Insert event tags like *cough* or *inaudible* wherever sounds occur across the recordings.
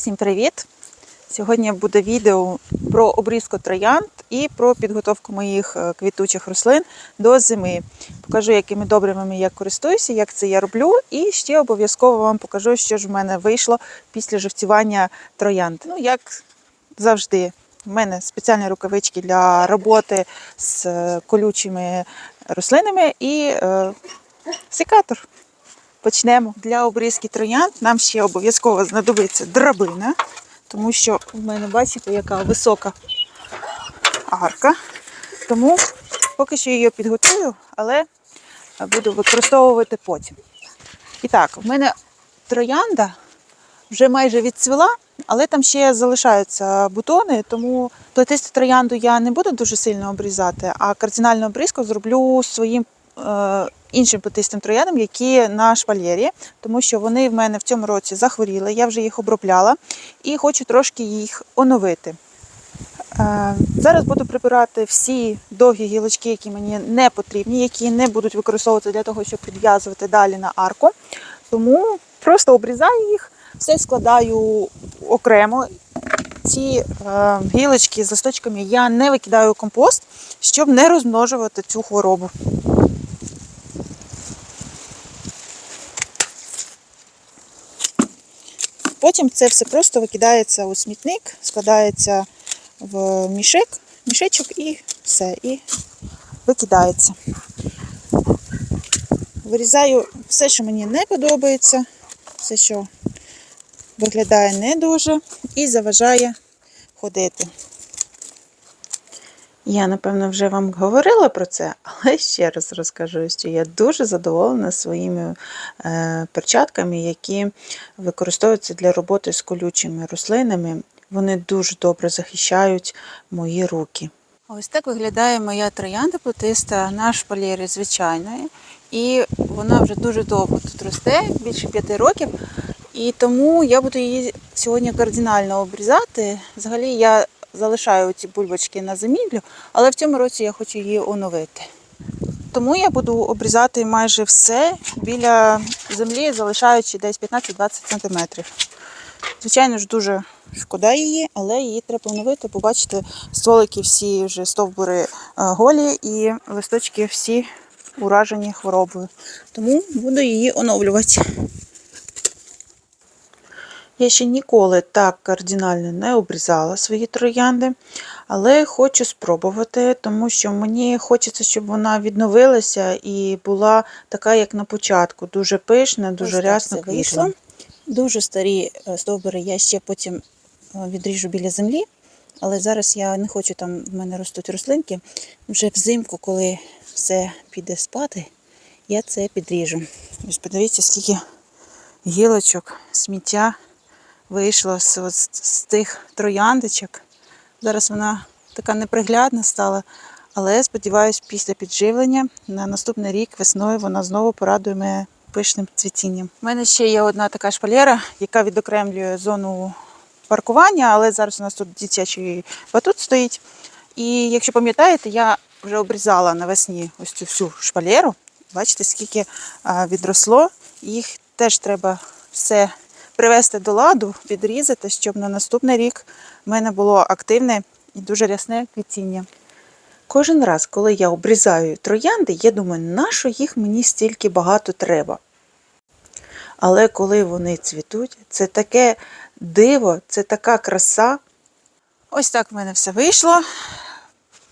Всім привіт! Сьогодні буде відео про обрізку троянд і про підготовку моїх е, квітучих рослин до зими. Покажу, якими добривами я користуюся, як це я роблю, і ще обов'язково вам покажу, що ж в мене вийшло після живцювання троянд. Ну, як завжди, в мене спеціальні рукавички для роботи з е, колючими рослинами і е, секатор. Почнемо. Для обрізки троянд нам ще обов'язково знадобиться драбина, тому що в мене, бачите, яка висока арка. Тому поки що її підготую, але буду використовувати потім. І так, в мене троянда вже майже відцвіла, але там ще залишаються бутони, тому плетисту троянду я не буду дуже сильно обрізати, а кардинальну обрізку зроблю своїм е, іншим плетистим трояндам, які на шпальєрі, тому що вони в мене в цьому році захворіли, я вже їх обробляла і хочу трошки їх оновити. Е, Зараз буду прибирати всі довгі гілочки, які мені не потрібні, які не будуть використовуватися для того, щоб підв'язувати далі на арку. Тому просто обрізаю їх, все складаю окремо. Ці е, гілочки з листочками я не викидаю у компост, щоб не розмножувати цю хворобу. Потім це все просто викидається у смітник, складається в мішек, мішечок і все, і викидається. Вирізаю все, що мені не подобається, все, що виглядає не дуже, і заважає ходити. Я, напевно, вже вам говорила про це, але ще раз розкажу, що я дуже задоволена своїми е, перчатками, які використовуються для роботи з колючими рослинами. Вони дуже добре захищають мої руки. Ось так виглядає моя троянда плетиста на шпалєрі звичайної. І вона вже дуже довго тут росте, більше п'яти років. І тому я буду її сьогодні кардинально обрізати. Взагалі я залишаю ці бульбочки на замідлю, але в цьому році я хочу її оновити. Тому я буду обрізати майже все біля землі, залишаючи десь 15-20 см. Звичайно ж, дуже шкода її, але її треба оновити, бо бачите, стволики всі вже стовбури е, голі і листочки всі уражені хворобою. Тому буду її оновлювати. Я ще ніколи так кардинально не обрізала свої троянди, але хочу спробувати, тому що мені хочеться, щоб вона відновилася і була така, як на початку, дуже пишна, дуже Ось так рясно вийшло. Дуже старі е, стовбури я ще потім е, відріжу біля землі, але зараз я не хочу, там в мене ростуть рослинки. Вже взимку, коли все піде спати, я це підріжу. Ось подивіться, скільки гілочок, сміття вийшло з, от з- тих трояндичок. Зараз вона така неприглядна стала, але сподіваюся, після підживлення на наступний рік весною вона знову порадує пишним цвітінням. У мене ще є одна така шпалера, яка відокремлює зону паркування, але зараз у нас тут дитячий батут стоїть. І якщо пам'ятаєте, я вже обрізала навесні ось цю всю шпалеру. Бачите, скільки відросло. Їх теж треба все привести до ладу, підрізати, щоб на наступний рік в мене було активне і дуже рясне квітіння. Кожен раз, коли я обрізаю троянди, я думаю, нащо їх мені стільки багато треба. Але коли вони цвітуть, це таке диво, це така краса. Ось так в мене все вийшло.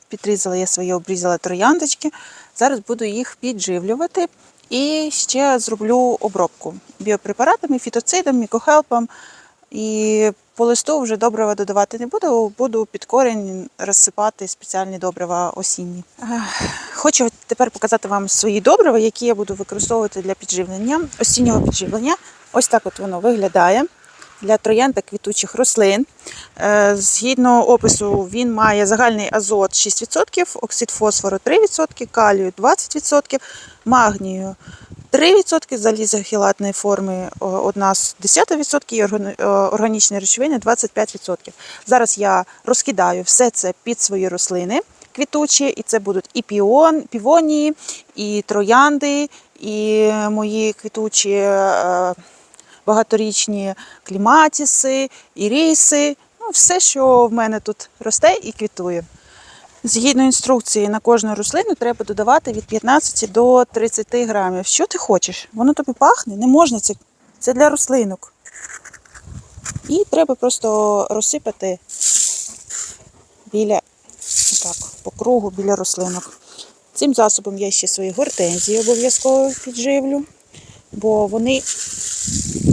Підрізала я свої обрізала трояндочки. Зараз буду їх підживлювати. І ще зроблю обробку біопрепаратами, фітоцидом, мікохелпом. І по листу вже добрива додавати не буду, буду під корінь розсипати спеціальні добрива осінні. Хочу тепер показати вам свої добрива, які я буду використовувати для підживлення, осіннього підживлення. Ось так от воно виглядає для троянд та квітучих рослин. Е, Згідно опису, він має загальний азот 6%, оксид фосфору 3%, калію 20%, магнію 3%, заліза хілатної форми о, одна з 10% і е, органічні речовини 25%. Зараз я розкидаю все це під свої рослини квітучі, і це будуть і піон, півонії, і троянди, і мої квітучі е, багаторічні кліматіси, іріси, ну, все, що в мене тут росте і квітує. Згідно інструкції, на кожну рослину треба додавати від 15 до 30 грамів. Що ти хочеш? Воно тобі пахне? Не можна це. Це для рослинок. І треба просто розсипати біля так, по кругу біля рослинок. Цим засобом я ще свої гортензії обов'язково підживлю, бо вони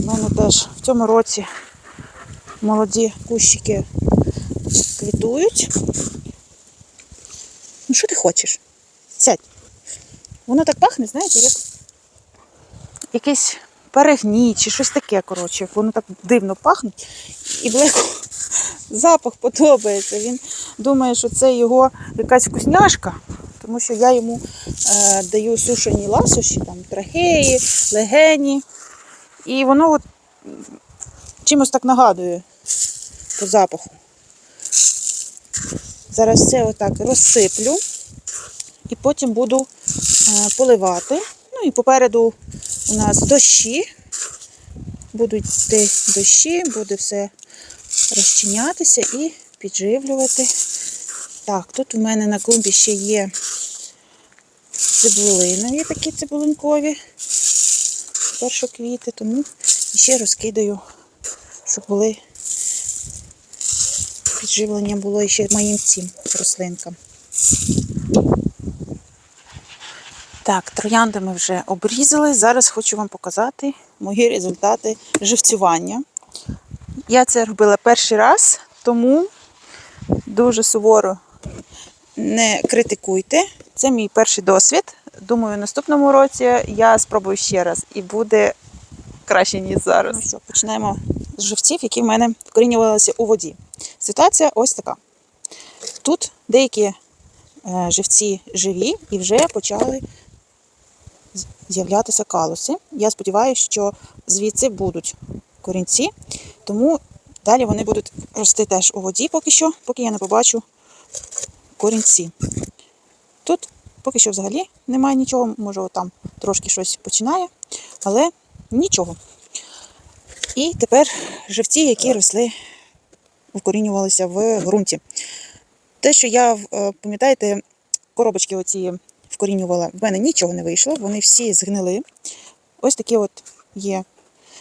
в мене теж в цьому році молоді кущики квітують. Ну, що ти хочеш? Сядь. Воно так пахне, знаєте, як якийсь перегній чи щось таке, коротше. Воно так дивно пахне. І Блеку *laughs* запах подобається. Він думає, що це його якась вкусняшка, тому що я йому е, даю сушені ласощі, там трахеї, легені. І воно от чимось так нагадує по запаху. Зараз це отак розсиплю і потім буду е, поливати. Ну і попереду у нас дощі. Будуть йти дощі, буде все розчинятися і підживлювати. Так, тут у мене на клумбі ще є цибулинові такі цибулинкові першоквіти, тому ще розкидаю, щоб були підживлення було ще моїм цим рослинкам. Так, троянди ми вже обрізали. Зараз хочу вам показати мої результати живцювання. Я це робила перший раз, тому дуже суворо не критикуйте. Це мій перший досвід. Думаю, наступному році я спробую ще раз і буде краще, ніж зараз. Ну що, почнемо з живців, які в мене вкорінювалися у воді. Ситуація ось така. Тут деякі е, живці живі і вже почали з'являтися калуси. Я сподіваюся, що звідси будуть корінці, тому далі вони будуть рости теж у воді поки що, поки я не побачу корінці. Тут поки що взагалі немає нічого, може там трошки щось починає, але нічого. І тепер живці, які росли, вкорінювалися в ґрунті. Те, що я, е, пам'ятаєте, коробочки оці вкорінювала, в мене нічого не вийшло, вони всі згнили. Ось такі от є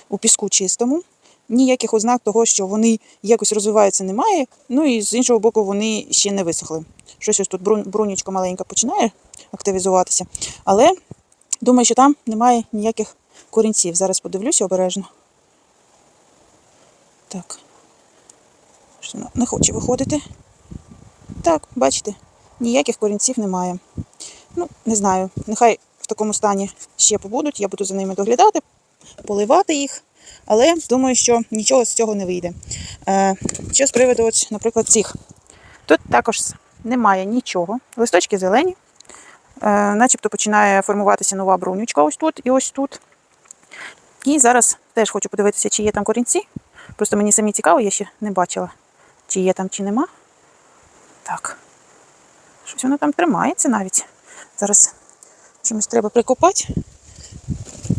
у піску чистому. Ніяких ознак того, що вони якось розвиваються, немає. Ну і з іншого боку, вони ще не висохли. Щось ось тут брун- брунічка маленька починає активізуватися. Але думаю, що там немає ніяких корінців. Зараз подивлюся обережно. Так. Не хоче виходити. Так, бачите, ніяких корінців немає. Ну, не знаю, нехай в такому стані ще побудуть, я буду за ними доглядати, поливати їх, але думаю, що нічого з цього не вийде. Е, що з приводу, наприклад, цих. Тут також немає нічого. Листочки зелені, начебто починає формуватися нова брунючка ось тут і ось тут. І зараз теж хочу подивитися, чи є там корінці. Просто мені самі цікаво, я ще не бачила, чи є там, чи нема. Так. Щось воно там тримається навіть. Зараз чимось треба прикопати.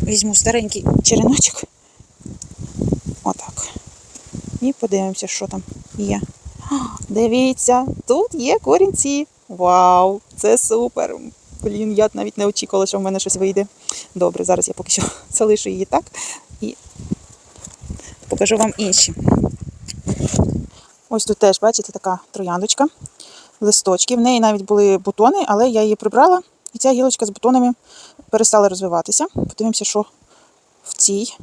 Візьму старенький череночок. Отак. І подивимося, що там є. Дивіться, тут є корінці. Вау! Це супер! Блін, я навіть не очікувала, що в мене щось вийде. Добре, зараз я поки що *laughs* залишу її так і покажу вам інші. Ось тут теж, бачите, така трояндочка листочки. В неї навіть були бутони, але я її прибрала, і ця гілочка з бутонами перестала розвиватися. Подивимося, що в цій.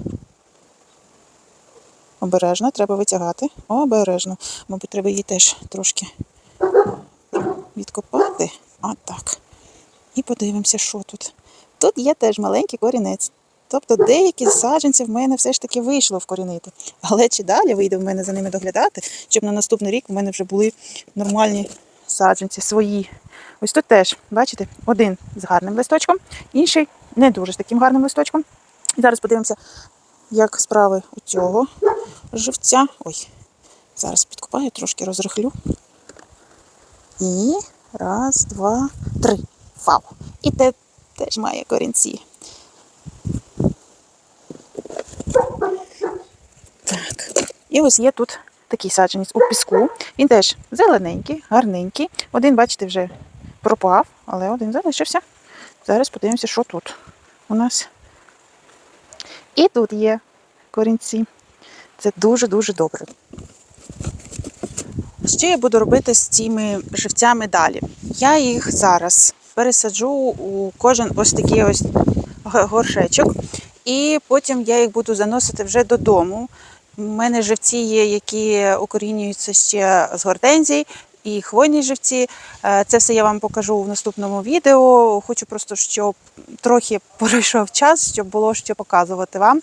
Обережно, треба витягати. Обережно. Мабуть, треба її теж трошки відкопати. А так. І подивимося, що тут. Тут є теж маленький корінець. Тобто деякі саджанці в мене все ж таки вийшло вкорінити. Але чи далі вийде в мене за ними доглядати, щоб на наступний рік в мене вже були нормальні саджанці свої. Ось тут теж, бачите, один з гарним листочком, інший не дуже з таким гарним листочком. І зараз подивимося, як справи у цього живця. Ой, зараз підкопаю, трошки розрихлю. І раз, два, три. Вау! І те теж має корінці. Так. І ось є тут такий саджанець у піску. Він теж зелененький, гарненький. Один, бачите, вже пропав, але один залишився. Зараз подивимося, що тут у нас. І тут є корінці. Це дуже-дуже добре. Що я буду робити з цими живцями далі? Я їх зараз пересаджу у кожен ось такий ось горшечок, і потім я їх буду заносити вже додому. У мене живці є, які укорінюються ще з гортензій, і хвойні живці. Е, Це все я вам покажу в наступному відео. Хочу просто, щоб трохи *laughs* пройшов час, щоб було що показувати вам.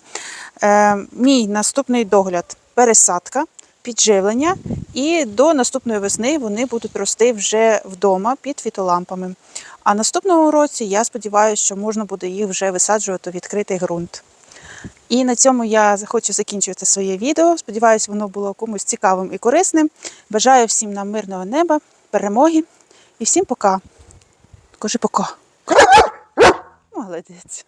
Е, Мій наступний догляд пересадка, підживлення, і до наступної весни вони будуть рости вже вдома під фітолампами. А наступного році я сподіваюся, що можна буде їх вже висаджувати у відкритий ґрунт. І на цьому я хочу закінчувати своє відео. Сподіваюся, воно було комусь цікавим і корисним. Бажаю всім нам мирного неба, перемоги і всім пока. Кажи пока. *laughs* Молодець.